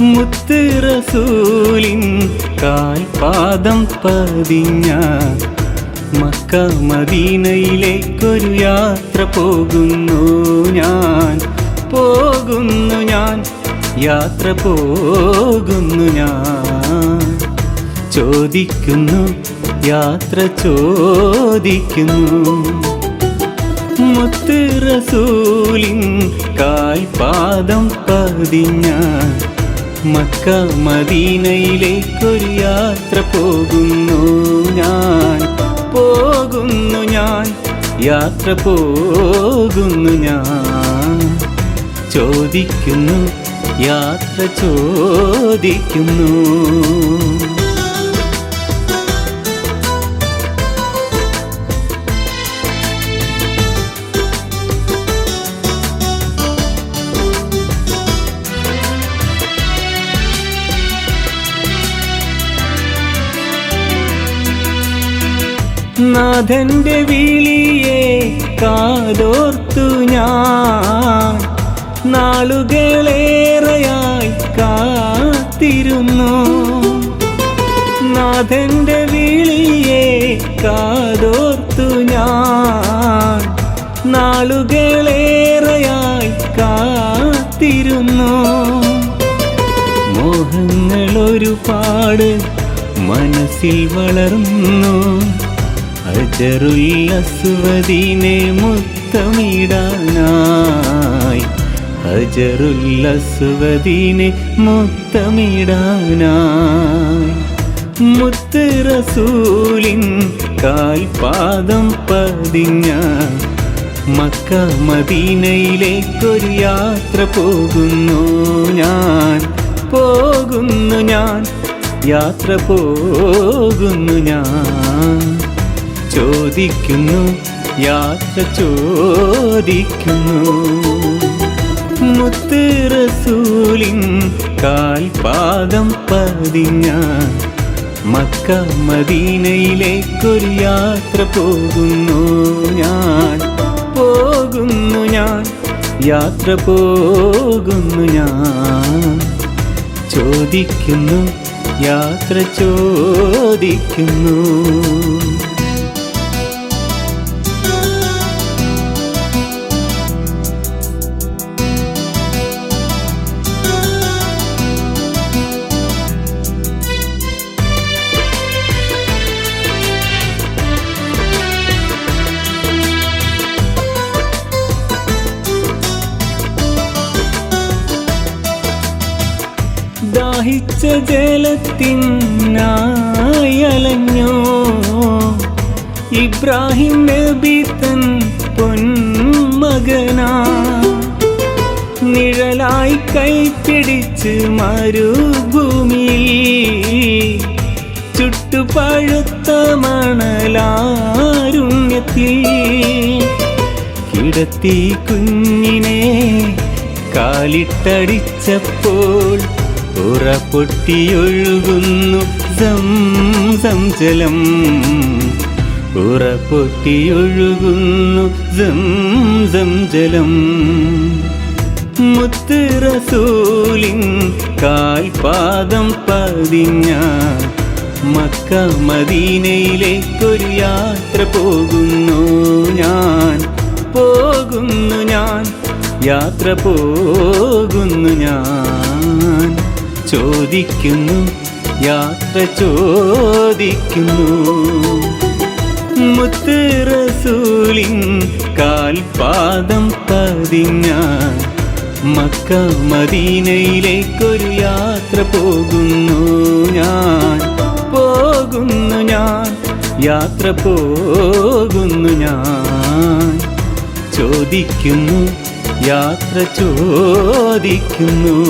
മുത്ത് റസൂലിൻ കാൽപാദം പതിഞ്ഞ മക്ക മദീനയിലേക്കൊരു യാത്ര പോകുന്നു ഞാൻ. പോകുന്നു ഞാൻ. യാത്ര പോകുന്നു ഞാൻ. ചോദിക്കുന്നു യാത്ര ചോദിക്കുന്നു. മുത്ത് റസൂലിൻ കാൽപാദം പതിഞ്ഞ മക്ക മദീനയിലേക്കൊരു യാത്ര പോകുന്നു ഞാൻ. പോകുന്നു ഞാൻ. യാത്ര പോകുന്നു ഞാൻ. ചോദിക്കുന്നു യാത്ര ചോദിക്കുന്നു. നാഥന്റെ വിളിയെ കാതോർത്തു ഞാൻ. നാളുകളേറെയായി കാത്തിരുന്നു. നാഥന്റെ വിളിയെ കാതോർത്തു ഞാൻ. നാളുകളേറെയായി കാത്തിരുന്നു. മോഹങ്ങളൊരുപാട് മനസ്സിൽ വളർന്നു. അജറുല്ലസുവദീനെ മുത്തമിടാനായി അജറുല്ലസുവദീനെ മുത്തമിടാനായി മുത്ത് റസൂലിൻ കാൽപാദം പതിഞ്ഞ മക്ക മദീനയിലേക്കൊരു യാത്ര പോകുന്നു ഞാൻ. പോകുന്നു ഞാൻ. യാത്ര പോകുന്നു ഞാൻ. ചോദിക്കുന്നു യാത്ര ചോദിക്കുന്നു. മുത്ത് റസൂലിൻ കാൽപാദം പതിഞ്ഞ മക്ക മദീനയിലേക്കൊരു യാത്ര പോകുന്നു ഞാൻ. പോകുന്നു ഞാൻ. യാത്ര പോകുന്നു ഞാൻ. ചോദിക്കുന്നു യാത്ര ചോദിക്കുന്നു. ദാഹിച്ച ജലത്തിനായലഞ്ഞോ ഇബ്രാഹിം നബി തൻ പൊന്മകനാ നിഴലായി കൈപ്പിടിച്ച് മരുഭൂമിയിൽ ചുട്ടുപഴുത്ത മണലാരുണ്യത്തിൽ കിടത്തി കുഞ്ഞിനെ കാലിട്ടടിച്ചപ്പോൾ ഉറ പൊട്ടിയൊഴുകുന്നു സംസം ജലം. ഉറ പൊട്ടിയൊഴുകുന്നു സംസം ജലം. മുത്ത് റസൂലിൻ കാൽപാദം പതിഞ്ഞ മക്ക മദീനയിലേക്കൊരു യാത്ര പോകുന്നു ഞാൻ. പോകുന്നു ഞാൻ. യാത്ര പോകുന്നു ഞാൻ. ചോദിക്കുന്നു യാത്ര ചോദിക്കുന്നു. മുത്ത് റസൂലിൻ കാൽപാദം പതിഞ്ഞ മക്ക മദീനയിലേക്കൊരു യാത്ര പോകുന്നു ഞാൻ. പോകുന്നു ഞാൻ യാത്ര പോകുന്നു ഞാൻ. ചോദിക്കുന്നു യാത്ര ചോദിക്കുന്നു.